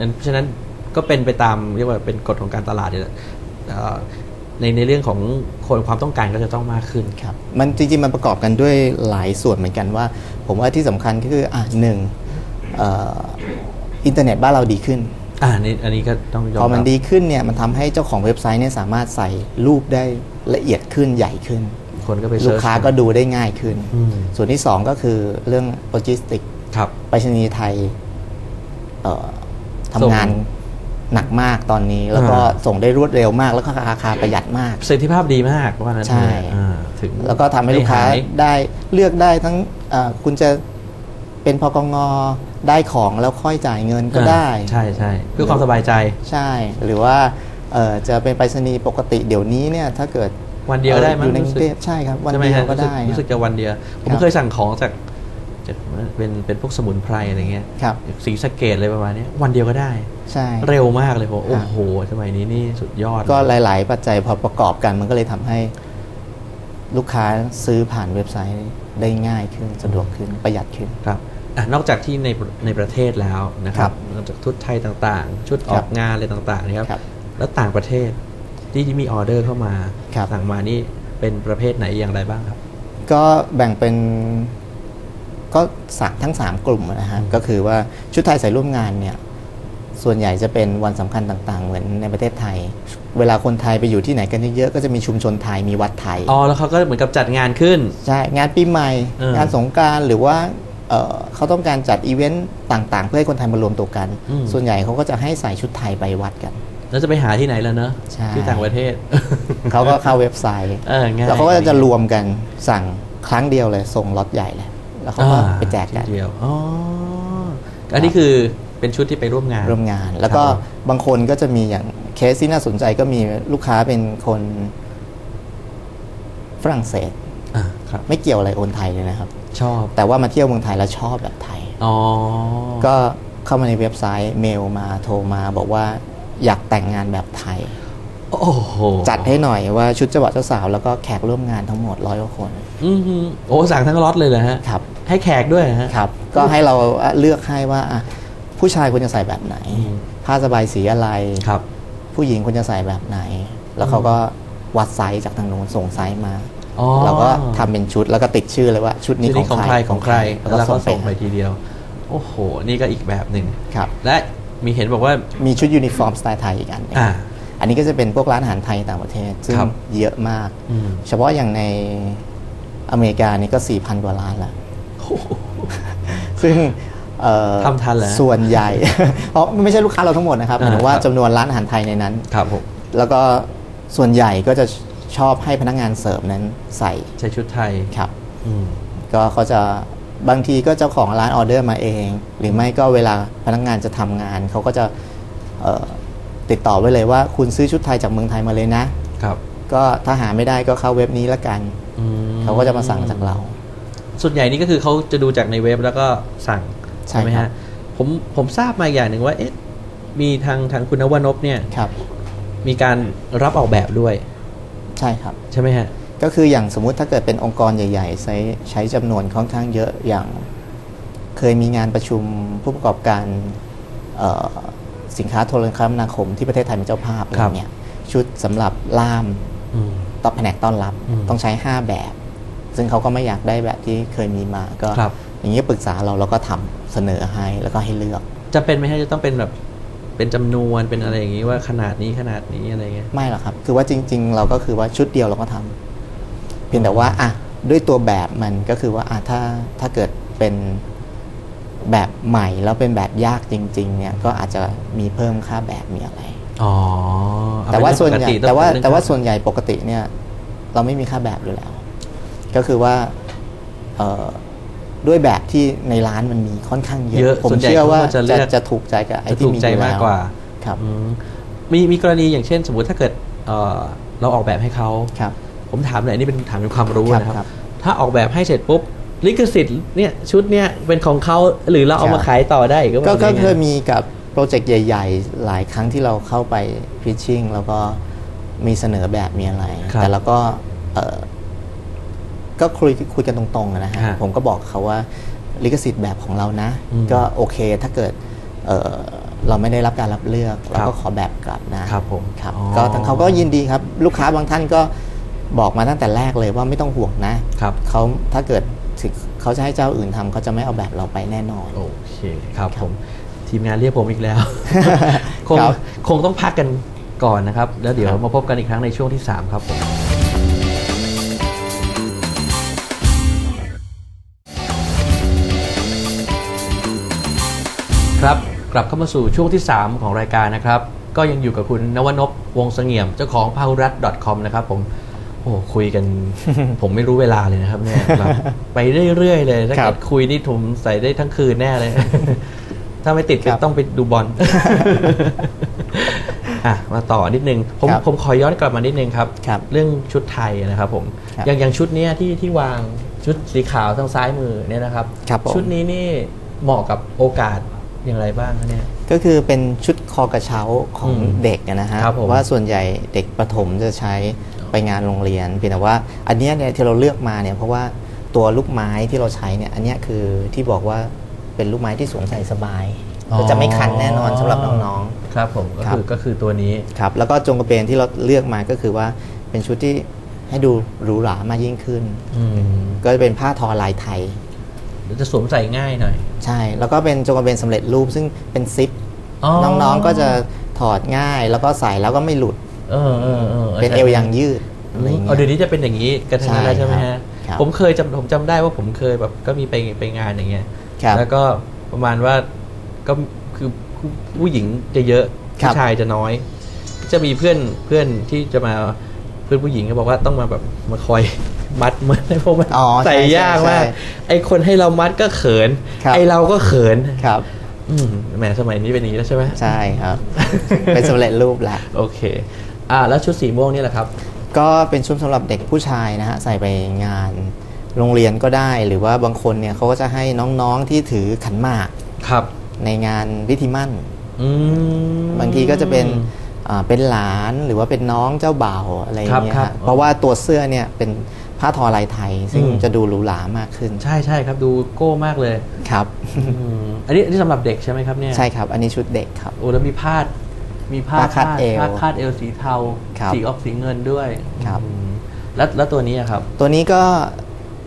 นั้นเพราะฉะนั้นก็เป็นไปตามเรียกว่าเป็นกฎของการตลาดเนี่ยแหละเอ่อในในเรื่องของคนความต้องการก็จะต้องมากขึ้นครับมันจริงๆมันประกอบกันด้วยหลายส่วนเหมือนกันว่า ผมว่าที่สำคัญก็คืออะหนึ่งเอ่ออินเทอร์เน็ตบ้านเราดีขึ้นอ่านี่อันนี้ก็ต้องยอมพอมันรับดีขึ้นเนี่ยมันทำให้เจ้าของเว็บไซต์เนี่ยสามารถใส่รูปได้ละเอียดขึ้นใหญ่ขึ้น คนก็ไปลูเซิกร์ชค้าก็ดูได้ง่ายขึ้นอืมส่วนที่สองก็คือเรื่องโลจิสติก ครับไปรษณีย์ไทยเอ่อส่ง ทำงานหนักมากตอนนี้ แล้วก็อ่าส่งได้รวดเร็วมาก แล้วก็ราคาประหยัดมากประสิทธิภาพดีมากว่านั้นใช่เถอะอ่าถึงแล้วก็ทำให้ลูกค้าไม่หยได้เลือกได้ทั้งเอ่อคุณจะเป็นพกงได้ของแล้วค่อยจ่ายเงินก็ได้อ่าใช่ใช่เพื่อความสบายใจใช่ หรือว่าเอ่อจะเป็นไปรษณีย์ปกติเดี๋ยวนี้เนี่ยถ้าเกิดวันเดียวได้มั้อยู่ในกรู้รุสึงกเทพใช่ครับ วันใช่ไหมเดียวฮะก็รู้สึกได้รู้สึกจะวันเดียว ผมครับเคยสั่งของจาก จากเป็นเป็นพวกสมุนไพรอะไรเงี้ยครับสีสะเกตอะไรประมาณเนี้ยวันเดียวก็ได้ ใช่ เร็วมากเลยผมโอ้โหสมัยนี้นี่สุดยอด ก็หลาย ๆ ปัจจัยพอประกอบกันมันก็เลยทำให้ลูกค้าซื้อผ่านเว็บไซต์ได้ง่ายขึ้นสะดวกขึ้นประหยัดขึ้นครับอะนอกจากที่ในในประเทศแล้วนะคครัรับบนอกจากทุตไทยต่างๆ ชุดอครัอบกงานอะไรต่างๆนะครับครับ แล้วต่างประเทศที่ที่มีออเดอร์เข้ามาครับสั่งมานี่เป็นประเภทไหนอย่างไรบ้างครับ ก็แบ่งเป็น ก็สามทั้ง 3 กลุ่มนะฮะก็คือว่าชุดไทยใส่ร่วมงานเนี่ยส่วนใหญ่จะเป็นวันสำคัญต่างๆ เหมือนในประเทศไทย เวลาคนไทยไปอยู่ที่ไหนกันเยอะๆก็จะมีชุมชนไทยมีวัดไทยอ๋อแล้วเขาก็เหมือนกับจัดงานขึ้นใช่งานปีใหม่เอองานสงกรารหรือว่าเอ่อเขาต้องการจัดอีเวนต์ต่างๆ เพื่อให้คนไทยมารวมตัวกันอืมส่วนใหญ่เขาก็จะให้ใส่ชุดไทยไปวัดกัน แล้วจะไปหาที่ไหนแล้วเนอะใช่ที่ต่างประเทศเขาก็เข้าเว็บไซต์เออง่ายแล้วเขาก็จะรวมกันสั่งครั้งเดียวเลยส่งล็อตใหญ่เลย แล้วเขาก็อ่ไปแจกกันทีเดียวอ๋ออันนี้คือเป็นชุดที่ไปร่วมงานร่วมงาน แล้วก็ครับบางคนก็จะมีอย่างเคสที่น่าสนใจก็มีลูกค้าเป็นคนฝรั่งเศสอ่าครับไม่เกี่ยวอะไรโอนไทยเลยนะครับ ชอบแต่ว่ามาเที่ยวเมืองไทยแล้วชอบแบบไทยอ๋อก็เข้ามาในเว็บไซต์เมลมาโทรมาบอกว่าอยากแต่งงานแบบไทยโอ้โหจัดให้หน่อยว่าชุดเจ้าบ่าวเจ้าสาวแล้วก็แขกร่วมงานทั้งหมดร้อยกว่าคน อือหือโอ้สั่งทั้งล็อตเลยเหรอฮะครับ ให้แขกด้วยเหรอฮะครับ ก็ให้เราเลือกให้ว่าอะผู้ชายควรจะใส่แบบไหนอืมผ้าสบายสีอะไรครับ ผู้หญิงควรจะใส่แบบไหน แล้วเขาก็วัดไซส์จากทางโน้นส่งไซส์มาอ๋อเราก็ทำเป็นชุดแล้วก็ติดชื่อเลยว่าชุดนี้ชุดของใครของใคร แล้วแล้วก็ก็ส่ส่งงไปไปทีเดียว โอ้โห นี่ก็อีกแบบหนึ่งครับ และมีเห็นบอกว่ามีชุดยูนิฟอร์มสไตล์ไทยอีกอันหนึ่งอ่าอันนี้ก็จะเป็นพวกร้านอาหารไทยต่างประเทศ ซึ่งครับเยอะมากอืมเฉพาะอย่างในอเมริกานี่ก็ 4,000 กว่าร้านแล้ว ซึ่งเอ่อทำทันเหรอส่วนใหญ่ เพราะไม่ใช่ลูกค้าเราทั้งหมดนะครับหมายถึงว่าอ่าครับจำนวนร้านอาหารไทยในนั้นครับผมแล้วก็ส่วนใหญ่ก็จะชอบให้พนักงานเสิร์ฟนั้นใส่ใช้ชุดไทยครับอืมก็เขาจะบางทีก็เจ้าของร้านออเดอร์มาเอง หรือไม่ก็เวลาพนักงานจะทำงาน เขาก็จะเอ่อติดต่อไว้เลยว่าคุณซื้อชุดไทยจากเมืองไทยมาเลยนะครับ ก็ถ้าหาไม่ได้ก็เข้าเว็บนี้ละกันอืมเขาก็จะมาสั่งจากเรา ส่วนใหญ่นี่ก็คือเขาจะดูจากในเว็บแล้วก็สั่งใช่ไหมครัฮะบผมผมทราบมาอย่างหนึ่งว่าเอ๊ะมีทางทางคุณนวนพเนี่ยครับมีการรับออกแบบด้วย ใช่ครับ ใช่ไหมฮะ ก็คืออย่างสมมุติถ้าเกิดเป็นองค์กรใหญ่ ๆ ใช้ใช้จำนวนค่อนข้างเยอะอย่าง เคยมีงานประชุมผู้ประกอบการเอ่อสินค้าโทรคมนาคมที่ประเทศไทยเป็นเจ้าภาพอะไรครับเนี่ยชุดสำหรับล่ามอืมตอบแผนกต้อนรับอืมต้องใช้ 5 แบบ ซึ่งเขาก็ไม่อยากได้แบบที่เคยมีมาก็ครับ อย่างนี้ปรึกษาเราเราก็ทำเสนอให้แล้วก็ให้เลือกจะเป็นไหมฮะจะต้องเป็นแบบเป็นจำนวนเป็นอะไรอย่างนี้ว่าขนาดนี้ขนาดนี้อะไรเงี้ย ไม่หรอกครับ คือว่าจริง ๆ เราก็คือว่าชุดเดียวเราก็ทำเพียงแต่ว่าอะด้วยตัวแบบมันก็คือว่าอะถ้าถ้าเกิดเป็นแบบใหม่แล้วเป็นแบบยากจริง ๆ เนี่ยก็อาจจะมีเพิ่มค่าแบบมีอะไร อ๋อเอแต่ว่าเป็ส่วนเรื่องใหญ่ปกแต่ว่าองเป็นเรื่องแต่ว่าส่วนใหญ่ปกติเนี่ย เราไม่มีค่าแบบอยู่แล้ว ก็คือว่าเอ่อด้วยแบบที่ในร้านมันมีค่อนข้างเยเยอะอะ ผมส่วนใหญ่เชื่อว่าเขาก็จะเลืจะอกจะถูกใจกับไอ้จะที่ถูกมีใจอยู่มากแล้วกว่าครับอืมมีมีกรณีอย่างเช่น สมมุติถ้าเกิดเอ่อเราออกแบบให้เขาครับ ผมถามหน่อยอันนี่เป็นถามเป็นความรู้ครับนะครับครับ ถ้าออกแบบให้เสร็จปุ๊บลิขสิทธิ์เนี่ยชุดเนี่ยเป็นของเขาหรือเราเอาครับมาขายต่อได้อีก็ก็ก็ว่าเคยไงมีกับโปรเจกต์ใหญ่ ๆ หลายครั้งที่เราเข้าไปพิชชิ่งแล้วก็มีเสนอแบบมีอะไรครับแต่เราก็เอ่อ ก็คุยคุยกันตรงๆอะนะฮะฮะผมก็บอกเขาว่าลิขสิทธิ์แบบของเรานะ อืมก็โอเคถ้าเกิดเอ่อเราไม่ได้รับการรับเลือกเราก็ขอแบบกลับนะครับผมครับอ๋อ ก็ทางเขาก็ยินดีครับ ลูกค้าบางท่านก็บอกมาตั้งแต่แรกเลยว่าไม่ต้องห่วงนะ ครับ เขาถ้าเกิดถึงเขาจะให้เจ้าอื่นทำเขาจะไม่เอาแบบเราไปแน่นอน โอเคครับครับผมทีมงานเรียกผมอีกแล้ว คงครับ คงต้องพักกันก่อนนะครับ แล้วเดี๋ยวครับมาพบกันอีกครั้งในช่วงที่ 3 ครับผม ครับกลับเข้ามาสู่ช่วงที่ 3 ของรายการนะครับ ก็ยังอยู่กับคุณนวนพวงศ์เสงี่ยมเจ้าของพาหุรัต .com นะครับผมโอ้คุยกัน ผมไม่รู้เวลาเลยนะครับเนี่ยแบบไปเรื่อย ๆ เลยถ้าครัเกิบดคุยนี่ผมใส่ได้ทั้งคืนแน่เลย ถ้าไม่ติดก็ครับต้องไปดูบอลอะมาต่อนิดนึงผมครับผมขอย้อนกลับมานิดนึงครับครับเรื่องชุดไทยนะครับผมครับอย่างอย่างชุดเนี้ยที่ที่วางชุดสีขาวทางซ้ายมือเนี่ยนะครับครับผมชุดนี้นี่เหมาะกับโอกาส อย่างไรบ้างคะเนี่ย ก็คือเป็นชุดคอกระเช้าของอืมเด็กอะนะฮะครับผมว่าส่วนใหญ่เด็กประถมจะใช้ไปงานโรงเรียนเพียงแต่ว่า อันเนี้ยเนี่ยที่เราเลือกมาเนี่ยเพราะว่าตัวลูกไม้ที่เราใช้เนี่ยอันเนี้ยคือที่บอกว่าเป็นลูกไม้ที่สวมใส่สบายก็จะไม่คันแน่นอนสำหรับน้องครับผมก็ครับคือก็คือตัวนี้ๆครับแล้วก็จงกระเบนที่เราเลือกมาก็คือว่าเป็นชุดที่ให้ดูหรูหรามากยิ่งขึ้นอืมก็จะเป็นผ้าทอลายไทย เดี๋ยวจะสวมใส่ง่ายหน่อย ใช่ แล้วก็เป็นจงกระเบนสำเร็จรูปซึ่งเป็นซิปอ๋อน้องๆก็จะถอดง่าย แล้วก็ใส่แล้วก็ไม่หลุด เออเออเออเป็นเอวยังยืดอะไรอย่างเอาเงี้เดี๋ยวยนี้จะเป็นอย่างนี้กันทั้งนั้นแล้วใช่ใช่ไหมครัฮะบครับผมเคยจำผมจำได้ว่าผมเคยแบบก็มีไปไปงานอย่างเงี้ยครับแล้วก็ประมาณว่าก็คือผู้ผู้หญิงจะเยอะครับผู้ชายจะน้อย จะมีเพื่อนเพื่อนที่จะมาเพื่อนผู้หญิงก็บอกว่าต้องมาแบบมาคอย มัดมือให้พวกมันอ๋อใส่ใช่ยากใช่มากใช่ไอคนให้เรามัดก็เขินครับไอเราก็เขินครับอืมแหมสมัยนี้เป็นอย่างนี้แล้วใช่ไหมใช่ครับ เป็นสำเร็จรูปแหละโอเค อ่า แล้วชุดสีม่วงนี่แหละครับ ก็เป็นชุดสำหรับเด็กผู้ชายนะฮะใส่ไปงานโรงเรียนก็ได้หรือว่าบางคนเนี่ยเขาก็จะให้น้องๆที่ถือขันหมากครับ ในงานพิธีมั่นอืมบางทีก็จะเป็นอ่าเป็นหลานหรือว่าเป็นน้องเจ้าบ่าวอะไรอย่างเงี้ยครับฮะครับเพราะว่าตัวเสื้อเนี่ยเป็น ผ้าทอลายไทย ซึ่งอืม จะดูหรูหรามากขึ้นใช่ใช่ครับดูโก้มากเลยครับ อืมอันนี้อันนี้สำหรับเด็กใช่ไหมครับเนี่ยใช่ครับ อันนี้ชุดเด็กครับ โอ้แล้วมีพาดมีผ้าผ้าคาดเอวผ้าคาดเอวสีเทาครับสีออกสีเงินด้วยครับ อืมแล้วแล้วตัวนี้อะครับตัวนี้ก็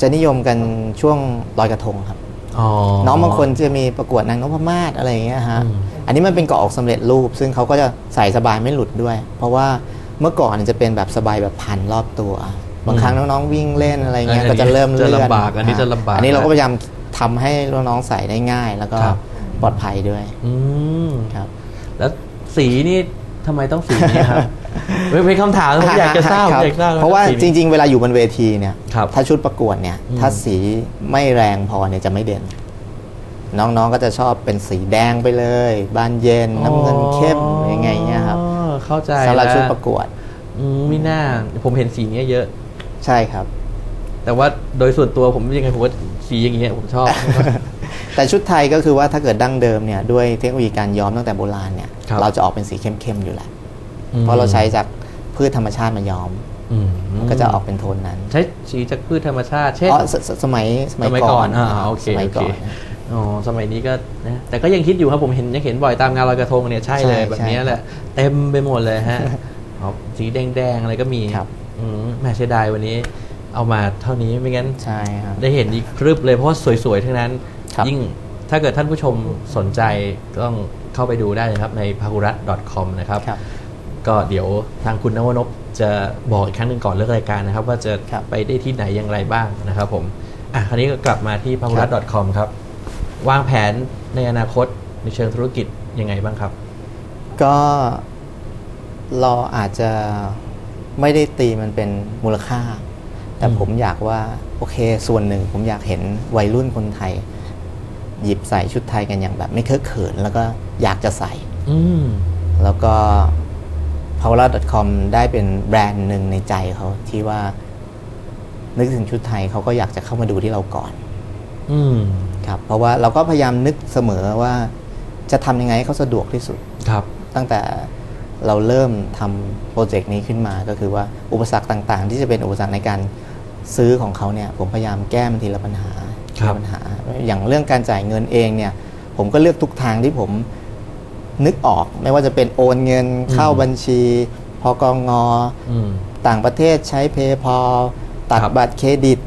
จะนิยมกันช่วงลอยกระทงครับ อ๋อ น้องบางคนจะมีประกวดนางนพมาศอะไรอย่างเงี้ยฮะ อืม อันนี้มันเป็นเกาะออกสำเร็จรูป ซึ่งเขาก็จะใส่สบายไม่หลุดด้วย เพราะว่าเมื่อก่อนจะเป็นแบบสบายแบบพันรอบตัว บางครั้งน้องๆวิ่งเล่นอะไรเงี้ยอันนี้ก็จะเริ่มเลื่อนจะลำบากอันนี้จะลำบากอันนี้เราก็พยายามทำให้น้องๆใส่ได้ง่าย แล้วก็ครับปลอดภัยด้วย อืมครับ แล้วสีนี่ทำไมต้องสีนี้ครับเป็นเป็นคำถามผมอยากจะทราบผมคอยากทราบเพราะว่าสีจนี้ริง ๆ เวลาอยู่บนเวทีเนี่ยครับถ้าชุดประกวดเนี่ยอืมถ้าสีไม่แรงพอเนี่ยจะไม่เด่น น้องๆก็จะชอบเป็นสีแดงไปเลย บานเย็นน้ำเงินเข้มยังไงเงี้ยครับอ๋อเข้าใจสำหรับแล้วชุดประกวดอืมไม่น่าผมเห็นสีเนี้ยเยอะ ใช่ครับ แต่ว่าโดยส่วนตัวผมยังไงผมว่าสีอย่างเงี้ยผมชอบ แต่ชุดไทยก็คือว่าถ้าเกิดดั้งเดิมเนี่ยด้วยเทคโนโลยีการย้อมตั้งแต่โบราณเนี่ยครับ เราจะออกเป็นสีเข้มๆอยู่แล้ว เพราะเราใช้จากพืชธรรมชาติมาย้อมอืมมันก็จะออกเป็นโทนนั้นใช้สีจากพืชธรรมชาติ เช่นอ๋อสสสมัยสมัยสมัยก่ก่ออนนอ่าโอเคสมัยโอก่เคอน อ๋อสมัยนี้ก็นะแต่ก็ยังคิดอยู่ครับผมเห็นยังเห็นบ่อยตามงานลอยกระทงเนี่ยใช่เลยใช่แบบเนี้ยใช่แหละ เต็มไปหมดเลยฮะ อ๋อสีแดงๆอะไรก็มี ครับ อืมแหม่เสียดายวันนี้ เอามาเท่านี้ไม่งั้น ใช่ครับ ได้เห็นอีกครึบเลยเพราะว่าสวยๆ ทั้งนั้น ครับ ยิ่งถ้าเกิดท่านผู้ชมสนใจต้องเข้าไปดูได้นะครับใน p a h u r a t .com นะครับ ครับ ก็เดี๋ยวทางคุณนวนพจะบอกอีกครั้งหนึ่งก่อนเลิกรายการนะครับ ว่าจะครับไปได้ที่ไหนอย่างไรบ้างนะครับผมอะคราวนี้ก็กลับมาที่ p a h u r a t .com ครับ วางแผนในอนาคตในเชิงธุรกิจยังไงบ้างครับ ก็เราอาจจะ ไม่ได้ตีมันเป็นมูลค่า แต่อืมผมอยากว่าโอเคส่วนหนึ่ง ผมอยากเห็นวัยรุ่นคนไทย หยิบใส่ชุดไทยกันอย่างแบบ ไม่เคอะเขิน แล้วก็อยากจะใส่อืมแล้วก็ p a u l a c o m ได้เป็นแบรนด์หนึ่งในใจเขาที่ว่า นึกถึงชุดไทยเขาก็อยากจะเข้ามาดูที่เราก่อน อืมครับ เพราะว่าเราก็พยายามนึกเสมอว่า จะทำยังไงให้เขาสะดวกที่สุด ครับ ตั้งแต่ เราเริ่มทำโปรเจกต์นี้ขึ้นมา ก็คือว่าอุปสรรคต่างๆ ที่จะเป็นอุปสรรคในการซื้อของเขาเนี่ยผมพยายามแก้มันทีละปัญหาครับทีละปัญหา อย่างเรื่องการจ่ายเงินเองเนี่ยผมก็เลือกทุกทางที่ผมนึกออกไม่ว่าจะเป็นโอนเงินเข้าบัญชีพกงอืมต่างประเทศใช้ PayPal ตัดครับบัตรเครดิต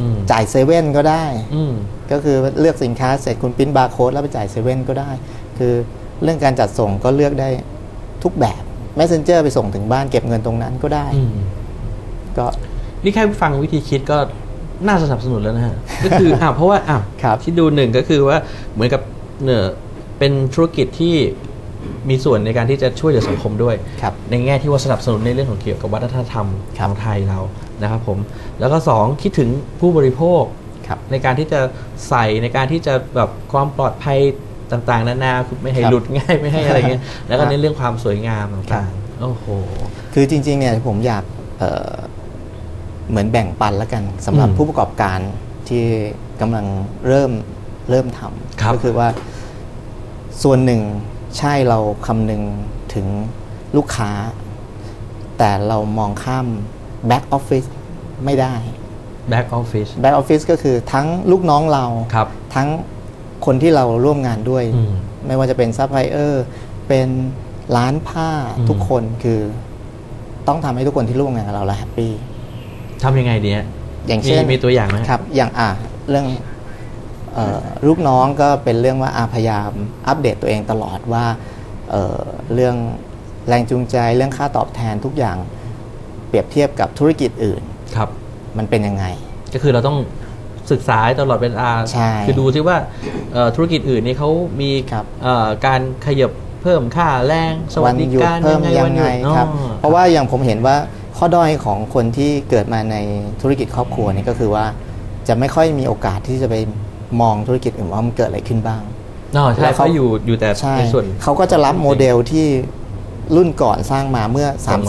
อืมจ่ายเซเว่นก็ได้อืมก็คือเลือกสินค้าเสร็จคุณปริ้นบาร์โค้ดแล้วไปจ่ายเซเว่นก็ได้ คือเรื่องการจัดส่งก็เลือกได้ ทุกแบบ Messenger ไปส่งถึงบ้านเก็บเงินตรงนั้นก็ได้อืมก็นี่แค่ฟังวิธีคิดก็น่าสนับสนุนแล้วนะฮะ ก็คืออ้าวเพราะว่าอ้าวครับที่ดูหนึ่งก็คือว่าเหมือนกับเนอเป็นธุรกิจที่มีส่วนในการที่จะช่วยเหลือสังคมด้วยครับในแง่ที่ว่าสนับสนุนในเรื่องของเกี่ยวกับวัฒนธรรมครับของไทยเรานะครับผมแล้วก็สองคิดถึงผู้บริโภคครับในการที่จะใส่ในการที่จะแบบความปลอดภัย ต่างๆนานาคือไม่ให้ครับหลุดง่ายไม่ให้อะไรเงี้ยแล้วก็ครับในเรื่องความสวยงามครัต่างบๆโอ้โหคือจริงๆเนี่ยผมอยากเอ่อเหมือนแบ่งปันแล้วกันสำหรับอืมผู้ประกอบการที่กำลังเริ่มเริ่มทครับำก็คือว่าส่วนหนึ่งใช่เราคำนึงถึงลูกค้า แต่เรามองข้าม back office ไม่ได้ back office back office ก็คือทั้งลูกน้องเราครับทั้ง คนที่เราร่วมงานด้วยอืมไม่ว่าจะเป็นซัพพลายเออร์เป็นร้านผ้าอืมทุกคนคือต้องทำให้ทุกคนที่ร่วมงานกับเราแล้วแฮปปี้ทำยังไงดีฮะอย่างเช่นมีมีตัวอย่างไหมครับ อย่างอะเรื่องเออลูกน้องก็เป็นเรื่องว่าอาพยายามอัปเดตตัวเองตลอดว่าเอ่อเรื่องแรงจูงใจเรื่องค่าตอบแทนทุกอย่างเปรียบเทียบกับธุรกิจอื่นครับ มันเป็นยังไง ก็คือเราต้อง ศึกษาตลอดเวลาใช่คือดูซิว่าเอ่อธุรกิจอื่นนี่เขามีครับเอ่อการขยับเพิ่มค่าแรงสวัวัสนดิหยุดการเพิ่มยังวันหไงยุดครับอ๋อเพราะว่าอย่างผมเห็นว่าข้อด้อยของคนที่เกิดมาในธุรกิจครอบครัวนี่ก็คือว่า จะไม่ค่อยมีโอกาสที่จะไปมองธุรกิจอื่นว่ามันเกิดอะไรขึ้นบ้างอ๋อใช่แล้วเขาเขาอยู่อยู่แต่ใช่ในส่วนเขาก็จะรับโมเดลที่รุ่นก่อนสร้างมาเมื่อส่ง